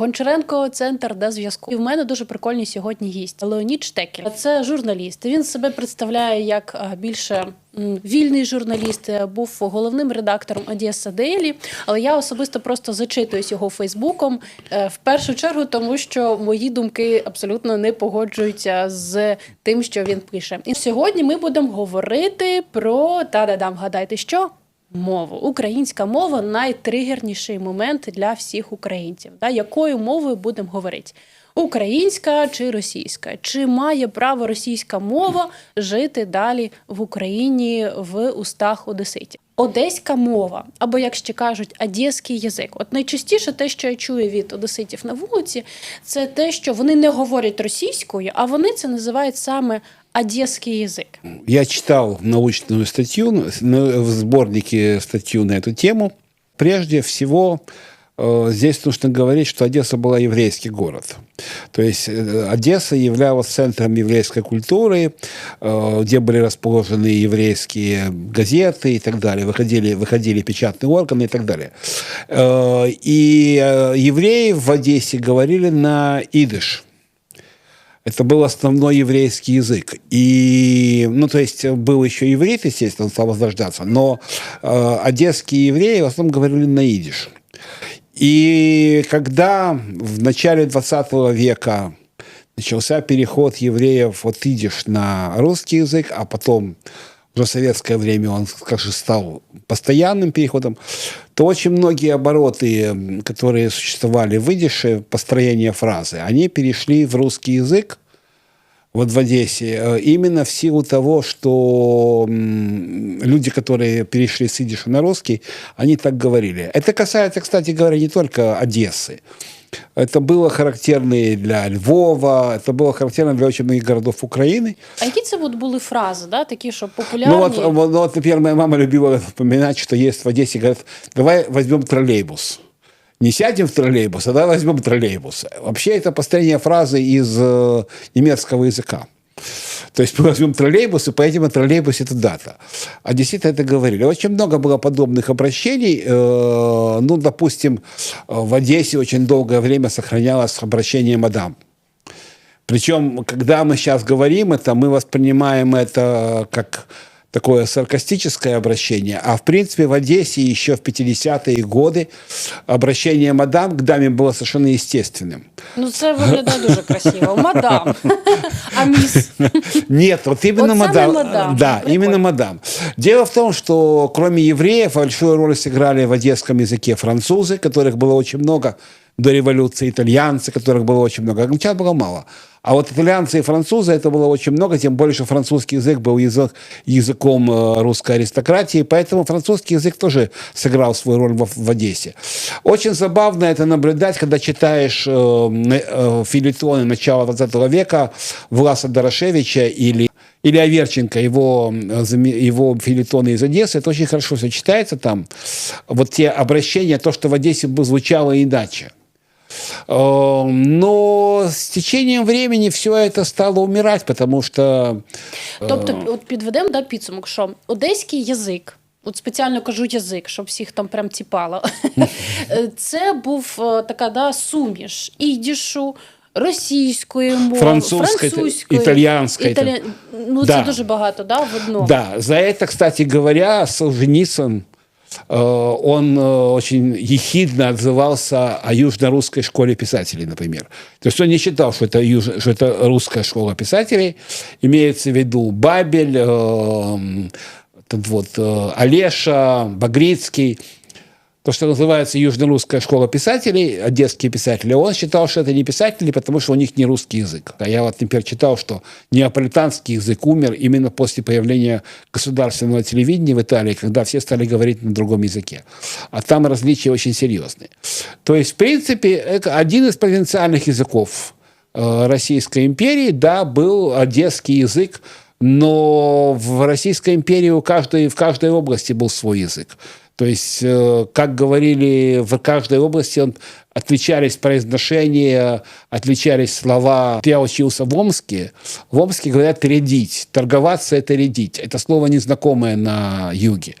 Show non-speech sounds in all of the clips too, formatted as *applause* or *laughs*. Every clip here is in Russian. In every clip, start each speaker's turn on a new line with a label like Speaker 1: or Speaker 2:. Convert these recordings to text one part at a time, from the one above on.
Speaker 1: Гончаренко, центр де зв'язку. І в мене дуже прикольний сьогодні гість Леонід Штекель. Це журналіст. Він себе представляє як більше вільний журналіст. е, Був головним редактором Одеса Дейлі. Але я особисто просто зачитуюсь його Фейсбуком е, в першу чергу, тому що мої думки абсолютно не погоджуються з тим, що він пише. І сьогодні ми будемо говорити про та-да-дам, вгадайте, що мову. Українська мова найтригерніший момент для всіх українців. Да? Якою мовою будемо говорити? Українська чи російська? Чи має право російська мова жити далі в Україні в устах одеситів? Одеська мова, або як ще кажуть, одеський язик. От найчастіше те, що я чую від одеситів на вулиці, це те, що вони не говорять російською, а вони це називають саме одеський язик.
Speaker 2: Я читал научную статью, в сборнике статью на эту тему. Прежде всего, э, здесь нужно говорить, что Одесса была еврейский город. То есть э, Одесса являлась центром еврейской культуры, э, где были расположены еврейские газеты и так далее, выходили, выходили печатные органы и так далее. И евреи в Одессе говорили на идыш. Это был основной еврейский язык. И, ну, то есть был еще иврит, естественно, он стал возрождаться, но э, одесские евреи в основном говорили на идиш. И когда в начале 20 века начался переход евреев от идиш на русский язык, а потом в советское время он, скажем, стал постоянным переходом, то очень многие обороты, которые существовали в идише, построение фразы, они перешли в русский язык, вот в Одессе, э, именно в силу того, что люди, которые перешли с идиша на русский, они так говорили. Это касается, кстати говоря, не только Одессы. Это было характерно и для Львова, это было характерно для очень многих городов Украины.
Speaker 1: А які це от були фрази, да, такі, що популярні?
Speaker 2: Ну вот, вот, вот, например, моя мама любила упоминать, что есть в Одессе, говорят, давай возьмем троллейбус. Не сядем в троллейбус, а давай возьмем троллейбус. Вообще это построение фразы из э, немецкого языка. То есть мы возьмем троллейбус и поедем на троллейбусе туда-то. А действительно это говорили. Очень много было подобных обращений. Э, ну, допустим, в Одессе очень долгое время сохранялось обращение «мадам». Причем, когда мы сейчас говорим это, мы воспринимаем это как такое саркастическое обращение. А в принципе в Одессе еще в 50-е годы обращение мадам к даме было совершенно естественным.
Speaker 1: Ну, це виглядає дуже красиво. Мадам. *laughs* А міс?
Speaker 2: Нет, вот именно
Speaker 1: Вот
Speaker 2: мадам.
Speaker 1: мадам.
Speaker 2: Да,
Speaker 1: Прикольно.
Speaker 2: именно мадам. Дело в том, что кроме евреев большую роль сыграли в одесском языке французы, которых было очень много до революции, итальянцы, которых было очень много. Англичан было мало. А вот итальянцы и французы это было очень много, тем более, что французский язык был язык, языком э, русской аристократии, поэтому французский язык тоже сыграл свою роль в, в Одессе. Очень забавно это наблюдать, когда читаешь э, э, филитоны начала 20 века Власа Дорошевича или или Аверченко, его, э, его филитоны из Одессы, это очень хорошо все читается там. Вот те обращения, то, что в Одессе бы звучало иначе. Э, Но с течением времени все это стало умирать, потому что
Speaker 1: Тобто, от підведемо да, підсумок, що одеський язик. От спеціально кажу язик, щоб всіх там прям ціпало. *laughs* Це був е, така да, суміш ідішу, російської мови,
Speaker 2: Французької,
Speaker 1: французької,
Speaker 2: італіянської.
Speaker 1: італі- Ну,
Speaker 2: Да.
Speaker 1: це дуже багато, да, в одному.
Speaker 2: Да, за это, кстати говоря, Солженицын, э, он э, очень ехидно отзывался о южно-русской школе писателей, например. То есть он не считал, что это, юж- что это русская школа писателей. Имеется в виду Бабель, э, вот, э, Олеша, Багрицкий. То, что называется Южно-русская школа писателей, одесские писатели, он считал, что это не писатели, потому что у них не русский язык. А я вот, например, читал, что неаполитанский язык умер именно после появления государственного телевидения в Италии, когда все стали говорить на другом языке. А там различия очень серьезные. То есть, в принципе, это один из провинциальных языков э, Российской империи, да, был одесский язык, но в Российской империи у каждой, в каждой области был свой язык. То есть, э, как говорили, в каждой области он отличались произношения, отличались слова. Я учился в Омске. В Омске говорят «рядить». Торговаться – это «рядить». Это слово незнакомое на юге.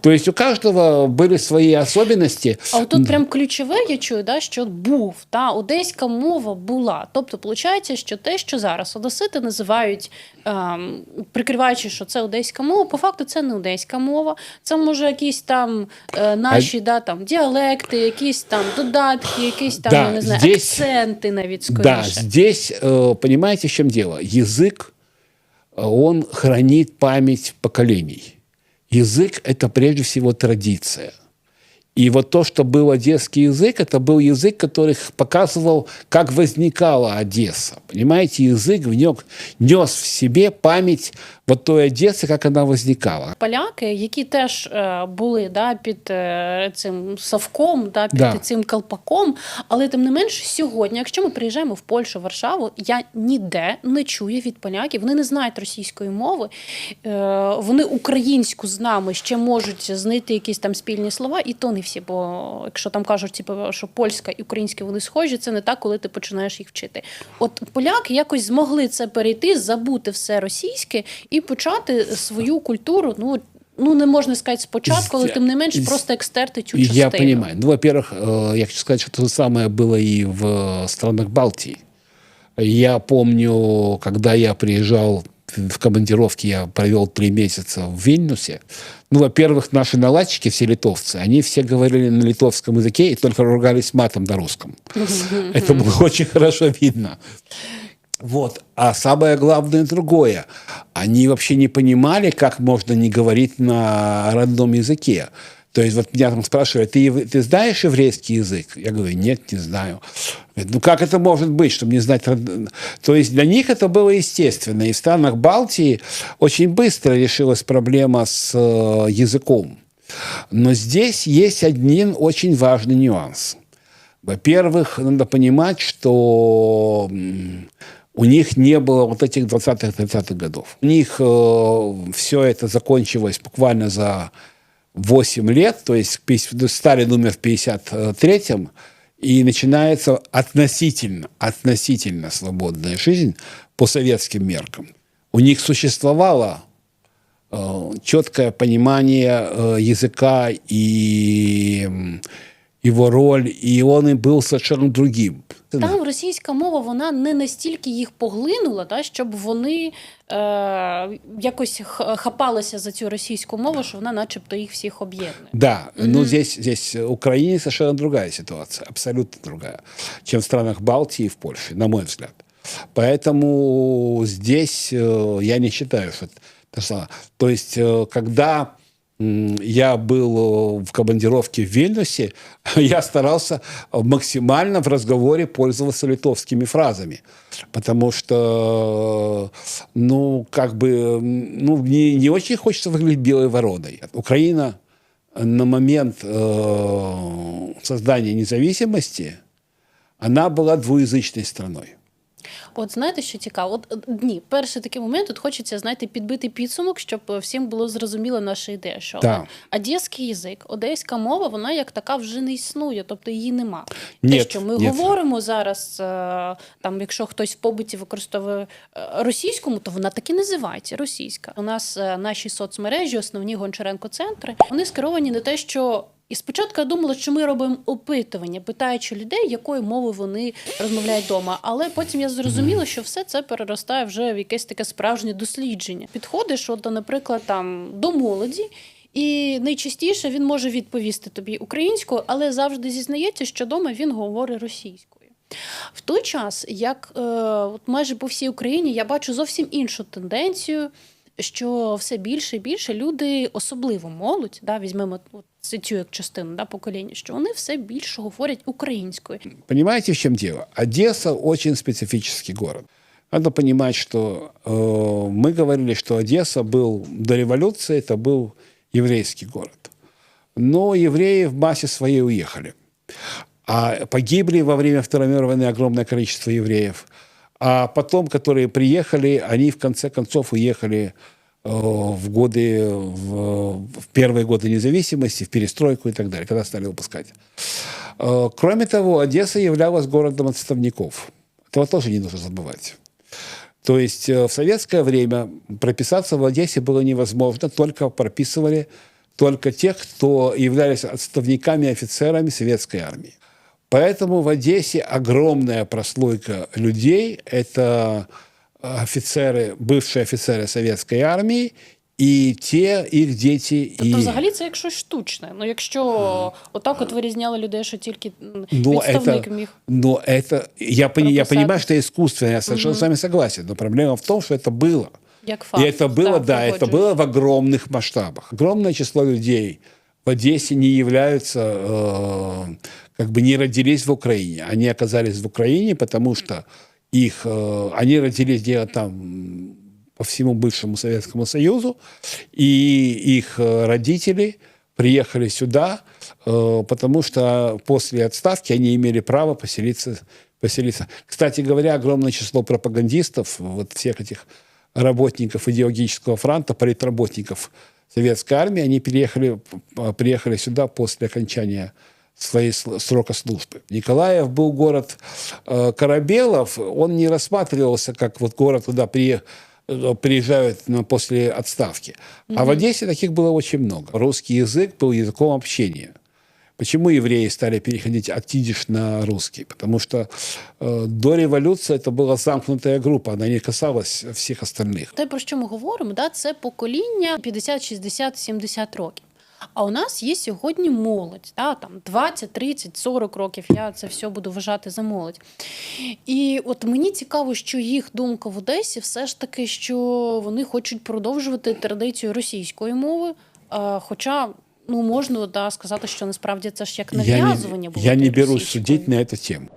Speaker 2: То есть у каждого были свои особенности.
Speaker 1: А от тут прям ключове я чую, да, що був, та одеська мова була. Тобто, виходить, що те, що зараз одесити називають, ем, прикриваючи, що це одеська мова, по факту це не одеська мова. Це може якісь там е, наші да, там, діалекти, якісь там додатки, якісь там,
Speaker 2: Да,
Speaker 1: я не знаю,
Speaker 2: здесь-
Speaker 1: акценти навіть скоріше.
Speaker 2: Да, здесь, э, понимаете, в чем дело? Язык, э, он хранит память поколений. Язык – это прежде всего традиция. И вот то, что был одесский язык, это был язык, который показывал, как возникала Одесса. Понимаете, язык в нем нес в себе память вот той Одессы, как она возникала.
Speaker 1: Поляки, які теж е, були да, під е, цим совком, да, під
Speaker 2: Да.
Speaker 1: цим колпаком. Але тим не менш, сьогодні, якщо ми приїжджаємо в Польщу, Варшаву, я ніде не чую від поляків. Вони не знають російської мови, е, вони українську з нами ще можуть знайти якісь там спільні слова, і то не всі. Бо якщо там кажуть, типу, що польська і українська вони схожі, це не так, коли ти починаєш їх вчити. От поляки якось змогли це перейти, забути все російське і почати свою культуру. Ну ну не можна сказати спочатку, але тим не менш просто екстерти цю.
Speaker 2: Я понимаю. Ну, во-первых, я хочу сказать, что то же самое было и в странах Балтии. Я помню, когда я приезжал в командировке, я провел три месяца в Вильнюсе. Ну, во-первых, наши наладчики, все литовцы, они все говорили на литовском языке и только ругались матом на русском. Это было очень хорошо видно. Вот. А самое главное другое. Они вообще не понимали, как можно не говорить на родном языке. То есть вот меня там спрашивали, ты, ты знаешь еврейский язык? Я говорю, нет, не знаю. Ну как это может быть, чтобы не знать? То есть для них это было естественно. И в странах Балтии очень быстро решилась проблема с э, языком. Но здесь есть один очень важный нюанс. Во-первых, надо понимать, что у них не было вот этих 20-30-х годов. У них все это закончилось буквально за 8 лет, то есть пись- Сталин умер в 53-м, и начинается относительно, относительно свободная жизнь по советским меркам. У них существовало э, четкое понимание э, языка и его роль, и он и был совершенно другим.
Speaker 1: Там російська мова вона не настільки їх поглинула, да, щоб вони е, якось х- хапалися за цю російську мову, що вона, начебто, їх всіх об'єднує.
Speaker 2: Да, но здесь, здесь в Украине совершенно другая ситуация, абсолютно другая, чем в странах Балтии и в Польше, на мой взгляд. Поэтому здесь э, я не считаю, что это то же самое. То есть, э, когда м, я был э, в командировке в Вильнюсе, *laughs* я старался максимально в разговоре пользоваться литовскими фразами, потому что, ну, как бы, ну, не, не очень хочется выглядеть белой вороной. Украина на момент э, создания независимости, она была двуязычной страной.
Speaker 1: От знаєте, що цікаво? От е, ні, перший такий момент тут хочеться знаєте, підбити підсумок, щоб е, всім було зрозуміло наша ідея, що
Speaker 2: Так.
Speaker 1: одеський язик, одеська мова, вона як така вже не існує, тобто її нема. Те, що ми
Speaker 2: ні.
Speaker 1: говоримо зараз, е, там, якщо хтось в побуті використовує російському, то вона так і називається російська. У нас наші соцмережі, основні Гончаренко-центри, вони скеровані на те, що. І спочатку я думала, що ми робимо опитування, питаючи людей, якою мовою вони розмовляють вдома. Але потім я зрозуміла, що все це переростає вже в якесь таке справжнє дослідження. Підходиш, от, наприклад, там до молоді, і найчастіше він може відповісти тобі українською, але завжди зізнається, що вдома він говорить російською. В той час, як е, от майже по всій Україні, я бачу зовсім іншу тенденцію, що все більше і більше люди, особливо молодь, да, візьмемо от цю як частину да, покоління, що вони все більше говорять українською.
Speaker 2: Понимаете, в чем дело? Одесса очень специфический город. Надо понимать, что э, мы говорили, что Одесса был до революции, это был еврейский город. Но евреи в массе своей уехали. А погибли во время Второй мировой войны огромное количество евреев. А потом, которые приехали, они в конце концов уехали э, в годы, в, в первые годы независимости, в перестройку и так далее, когда стали выпускать. Э, Кроме того, Одесса являлась городом отставников. Этого тоже не нужно забывать. То есть э, в советское время прописаться в Одессе было невозможно, только прописывали только тех, кто являлись отставниками офицерами советской армии. Поэтому в Одессе огромная прослойка людей – это офицеры, бывшие офицеры советской армии і ті, їх діти.
Speaker 1: Тобто,
Speaker 2: і...
Speaker 1: взагалі, це як щось штучне. Ну, якщо отак от вирізняли людей, що тільки м,
Speaker 2: Но
Speaker 1: відставник
Speaker 2: это,
Speaker 1: міг.
Speaker 2: но это я, пони- я
Speaker 1: прописать.
Speaker 2: понимаю, что это искусственно, я совершенно с вами согласен. Но проблема в том, что это было.
Speaker 1: Як факт.
Speaker 2: И это было,
Speaker 1: Так,
Speaker 2: да, это
Speaker 1: погоджуюсь.
Speaker 2: было в огромных масштабах. Огромное число людей в Одессе не являются, э, как бы не родились в Украине. Они оказались в Украине, потому что их, э, они родились где-то там по всему бывшему Советскому Союзу, и их э, родители приехали сюда, э, потому что после отставки они имели право поселиться, поселиться. Кстати говоря, огромное число пропагандистов, вот всех этих работников идеологического фронта, политработников советской армии, они переехали, п- приехали сюда после окончания своей срока службы. Николаев был город э, Корабелов, он не рассматривался как вот город, куда при- э, приезжают на- после отставки. А в Одессе таких было очень много. Русский язык был языком общения. Почему евреи стали переходить от идиш на русский? Потому что э, до революции это была замкнутая группа, она не касалась всех остальных.
Speaker 1: Те, про що ми говоримо, да, це покоління 50, 60, 70 років. А у нас є сьогодні молодь, да, там 20, 30, 40 років. Я це все буду вважати за молодь. І от мені цікаво, що їх думка в Одесі все ж таки, що вони хочуть продовжувати традицію російської мови. Хоча ну можна да, сказати, що насправді це ж як
Speaker 2: Я не,
Speaker 1: нав'язування було.
Speaker 2: я не
Speaker 1: тієї
Speaker 2: берусь судить на эту тему.